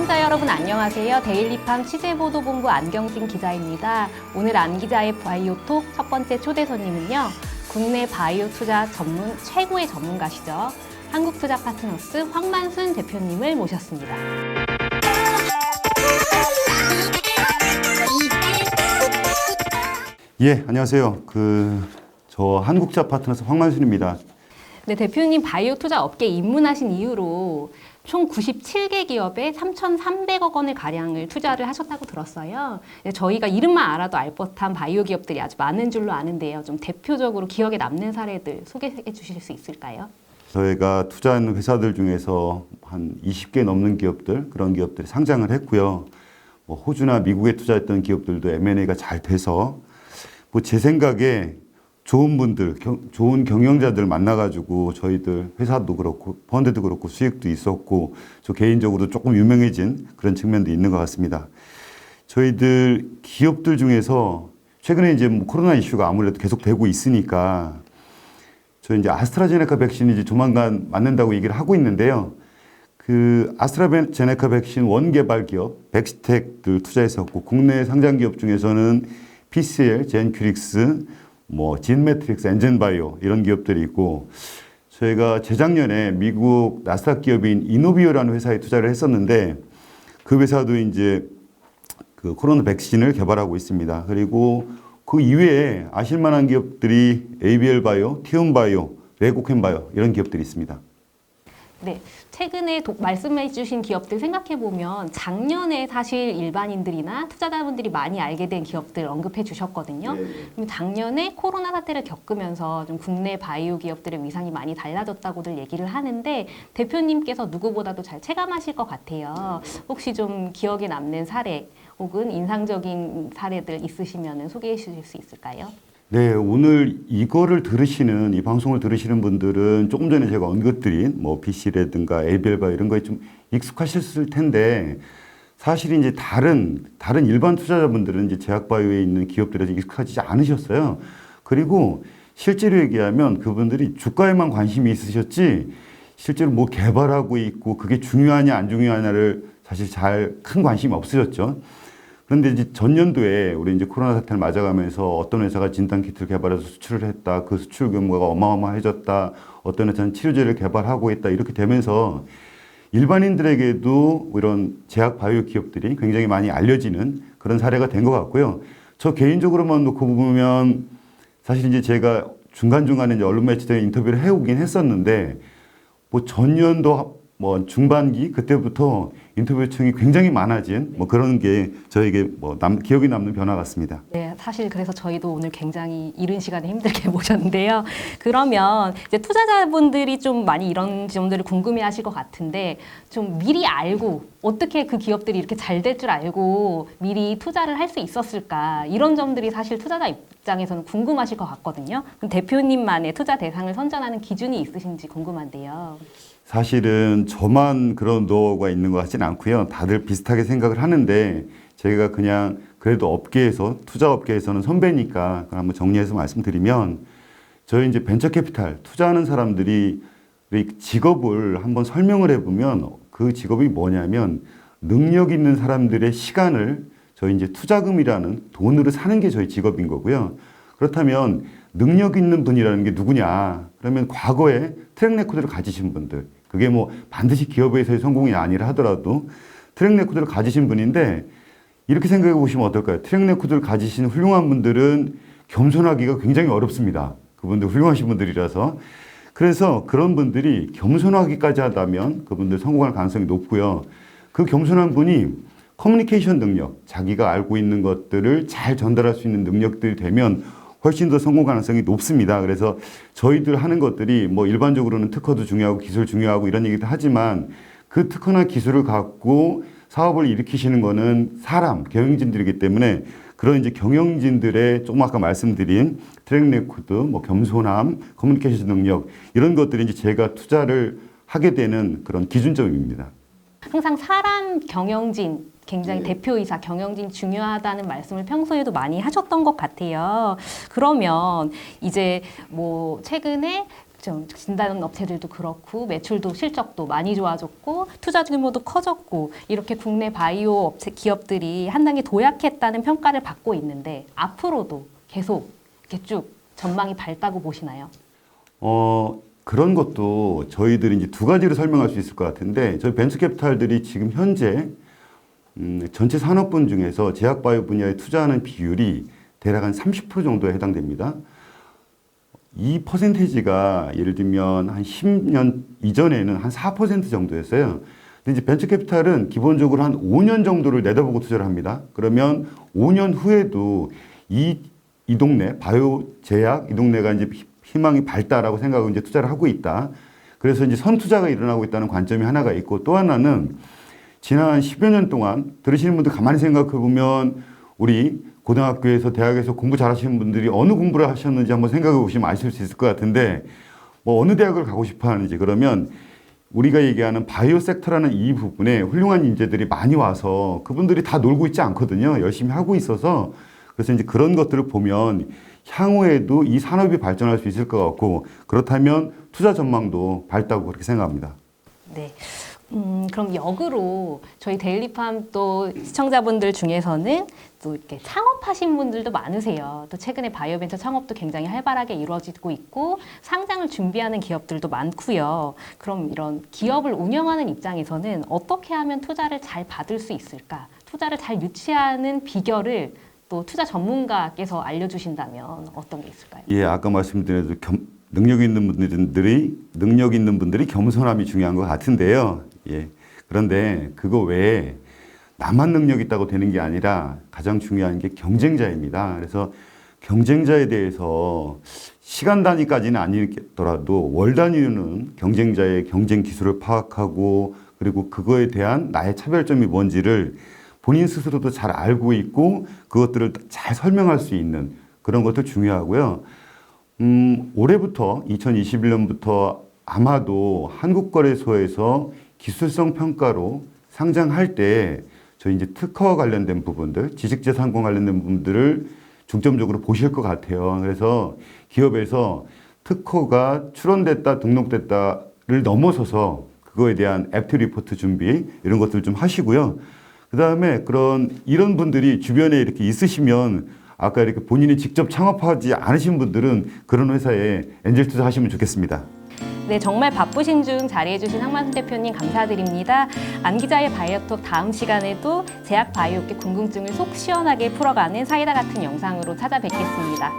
시청자 여러분 안녕하세요. 데일리팜 취재보도본부 안경진 기자입니다. 오늘 안 기자의 바이오톡 첫 번째 초대 손님은요. 국내 바이오 투자 전문 최고의 전문가시죠. 한국투자 파트너스 황만순 대표님을 모셨습니다. 예, 안녕하세요. 그, 저 한국자 파트너스 황만순입니다. 네, 대표님 바이오 투자 업계에 입문하신 이후로 총 97개 기업에 3,300억 원을 가량을 투자를 하셨다고 들었어요. 네, 저희가 이름만 알아도 알 법한 바이오 기업들이 아주 많은 줄로 아는데요. 좀 대표적으로 기억에 남는 사례들 소개해 주실 수 있을까요? 저희가 투자한 회사들 중에서 한 20개 넘는 기업들, 그런 기업들이 상장을 했고요. 뭐 호주나 미국에 투자했던 기업들도 M&A가 잘 돼서 뭐 제 생각에 좋은 분들, 경- 좋은 경영자들 만나가지고 저희들 회사도 그렇고 펀드도 그렇고 수익도 있었고 저 개인적으로도 조금 유명해진 그런 측면도 있는 것 같습니다. 저희들 기업들 중에서 최근에 이제 뭐 코로나 이슈가 아무래도 계속 되고 있으니까 저 이제 아스트라제네카 백신이 이제 조만간 맞는다고 얘기를 하고 있는데요. 그 아스트라제네카 백신 원 개발 기업 백스텍들 투자했었고 국내 상장 기업 중에서는 PCL, 젠큐릭스, 뭐 진매트릭스, 엔젠바이오 이런 기업들이 있고 저희가 재작년에 미국 나스닥 기업인 이노비오라는 회사에 투자를 했었는데 그 회사도 이제 그 코로나 백신을 개발하고 있습니다. 그리고 그 이외에 아실 만한 기업들이 ABL 바이오, 티움 바이오, 레고캠 바이오 이런 기업들이 있습니다. 네, 최근에 도- 말씀해주신 기업들 생각해보면 작년에 사실 일반인들이나 투자자분들이 많이 알게 된 기업들 언급해 주셨거든요. 그럼 작년에 코로나 사태를 겪으면서 좀 국내 바이오 기업들의 위상이 많이 달라졌다고들 얘기를 하는데 대표님께서 누구보다도 잘 체감하실 것 같아요. 혹시 좀 기억에 남는 사례 혹은 인상적인 사례들 있으시면 소개해 주실 수 있을까요? 네, 오늘 이거를 들으시는 이 방송을 들으시는 분들은 조금 전에 제가 언급드린 뭐 BC라든가 ABL 바이오 이런 거에 좀 익숙하셨을 텐데 사실 이제 다른 다른 일반 투자자분들은 이제 제약 바이오에 있는 기업들에 익숙하지 않으셨어요. 그리고 실제로 얘기하면 그분들이 주가에만 관심이 있으셨지 실제로 뭐 개발하고 있고 그게 중요하냐 안 중요하냐를 사실 잘 큰 관심이 없으셨죠. 그런데 이제 전년도에 우리 이제 코로나 사태를 맞아가면서 어떤 회사가 진단 키트를 개발해서 수출을 했다. 그 수출 규모가 어마어마해졌다. 어떤 회사는 치료제를 개발하고 있다. 이렇게 되면서 일반인들에게도 이런 제약 바이오 기업들이 굉장히 많이 알려지는 그런 사례가 된 것 같고요. 저 개인적으로만 놓고 보면 사실 이제 제가 중간중간에 이제 언론 매체들에 인터뷰를 해오긴 했었는데 뭐 전년도 뭐 중반기 그때부터 인터뷰 요청이 굉장히 많아진 뭐 그런 게 저에게 뭐 남, 기억에 남는 변화 같습니다. 네, 사실 그래서 저희도 오늘 굉장히 이른 시간에 힘들게 모셨는데요. 그러면 이제 투자자분들이 좀 많이 이런 점들을 궁금해하실 것 같은데 좀 미리 알고 어떻게 그 기업들이 이렇게 잘 될 줄 알고 미리 투자를 할 수 있었을까 이런 점들이 사실 투자자 입장에서는 궁금하실 것 같거든요. 그럼 대표님만의 투자 대상을 선정하는 기준이 있으신지 궁금한데요. 사실은 저만 그런 노하우가 있는 것 같지는 않고요. 다들 비슷하게 생각을 하는데 제가 그냥 그래도 업계에서 투자 업계에서는 선배니까 한번 정리해서 말씀드리면 저희 이제 벤처 캐피탈 투자하는 사람들이 이 직업을 한번 설명을 해보면 그 직업이 뭐냐면 능력 있는 사람들의 시간을 저희 이제 투자금이라는 돈으로 사는 게 저희 직업인 거고요. 그렇다면 능력 있는 분이라는 게 누구냐? 그러면 과거에 트랙 레코드를 가지신 분들, 그게 뭐 반드시 기업에서의 성공이 아니라 하더라도 트랙 레코드를 가지신 분인데 이렇게 생각해 보시면 어떨까요? 트랙 레코드를 가지신 훌륭한 분들은 겸손하기가 굉장히 어렵습니다. 그분들 훌륭하신 분들이라서. 그래서 그런 분들이 겸손하기까지 하다면 그분들 성공할 가능성이 높고요. 그 겸손한 분이 커뮤니케이션 능력, 자기가 알고 있는 것들을 잘 전달할 수 있는 능력들이 되면 훨씬 더 성공 가능성이 높습니다. 그래서 저희들 하는 것들이 뭐 일반적으로는 특허도 중요하고 기술 중요하고 이런 얘기도 하지만 그 특허나 기술을 갖고 사업을 일으키시는 거는 사람, 경영진들이기 때문에 그런 이제 경영진들의 조금 아까 말씀드린 트랙 레코드, 뭐 겸손함, 커뮤니케이션 능력 이런 것들이 이제 제가 투자를 하게 되는 그런 기준점입니다. 항상 사람 경영진 굉장히 대표이사 경영진 중요하다는 말씀을 평소에도 많이 하셨던 것 같아요. 그러면 이제 뭐 최근에 좀 진단 업체들도 그렇고 매출도 실적도 많이 좋아졌고 투자 규모도 커졌고 이렇게 국내 바이오 업체 기업들이 한 단계 도약했다는 평가를 받고 있는데 앞으로도 계속 이렇게 쭉 전망이 밝다고 보시나요? 어, 그런 것도 저희들이 이제 두 가지로 설명할 수 있을 것 같은데 저희 벤처캐피탈들이 지금 현재 음, 전체 산업분 중에서 제약바이오 분야에 투자하는 비율이 대략 한 30% 정도에 해당됩니다. 이 퍼센테이지가 예를 들면 한 10년 이전에는 한 4% 정도였어요. 근데 이제 벤처 캐피탈은 기본적으로 한 5년 정도를 내다보고 투자를 합니다. 그러면 5년 후에도 이, 이 동네, 바이오 제약, 이 동네가 이제 희- 희망이 밝다라고 생각하고 이제 투자를 하고 있다. 그래서 이제 선투자가 일어나고 있다는 관점이 하나가 있고 또 하나는 지난 10여 년 동안 들으시는 분들 가만히 생각해 보면 우리 고등학교에서 대학에서 공부 잘하시는 분들이 어느 공부를 하셨는지 한번 생각해 보시면 아실 수 있을 것 같은데 뭐 어느 대학을 가고 싶어 하는지 그러면 우리가 얘기하는 바이오 섹터라는 이 부분에 훌륭한 인재들이 많이 와서 그분들이 다 놀고 있지 않거든요. 열심히 하고 있어서 그래서 이제 그런 것들을 보면 향후에도 이 산업이 발전할 수 있을 것 같고 그렇다면 투자 전망도 밝다고 그렇게 생각합니다. 네. 음, 그럼 역으로 저희 데일리팜 또 시청자분들 중에서는 또 이렇게 창업하신 분들도 많으세요. 또 최근에 바이오벤처 창업도 굉장히 활발하게 이루어지고 있고 상장을 준비하는 기업들도 많고요. 그럼 이런 기업을 운영하는 입장에서는 어떻게 하면 투자를 잘 받을 수 있을까? 투자를 잘 유치하는 비결을 또 투자 전문가께서 알려주신다면 어떤 게 있을까요? 예, 아까 말씀드린 대로 겸, 능력 있는 분들이 능력 있는 분들이 겸손함이 중요한 것 같은데요. 예. 그런데 그거 외에 나만 능력 있다고 되는 게 아니라 가장 중요한 게 경쟁자입니다. 그래서 경쟁자에 대해서 시간 단위까지는 아니더라도 월 단위로는 경쟁자의 경쟁 기술을 파악하고 그리고 그거에 대한 나의 차별점이 뭔지를 본인 스스로도 잘 알고 있고 그것들을 잘 설명할 수 있는 그런 것도 중요하고요. 음, 올해부터 2021년부터 아마도 한국거래소에서 기술성 평가로 상장할 때 저희 이제 특허 관련된 부분들, 지식재산권 관련된 부분들을 중점적으로 보실 것 같아요. 그래서 기업에서 특허가 출원됐다, 등록됐다를 넘어서서 그거에 대한 애프터 리포트 준비 이런 것들 좀 하시고요. 그 다음에 그런 이런 분들이 주변에 이렇게 있으시면 아까 이렇게 본인이 직접 창업하지 않으신 분들은 그런 회사에 엔젤 투자하시면 좋겠습니다. 네, 정말 바쁘신 중 자리해주신 황만순 대표님 감사드립니다. 안 기자의 바이오톡 다음 시간에도 제약 바이오업계 궁금증을 속 시원하게 풀어가는 사이다 같은 영상으로 찾아뵙겠습니다.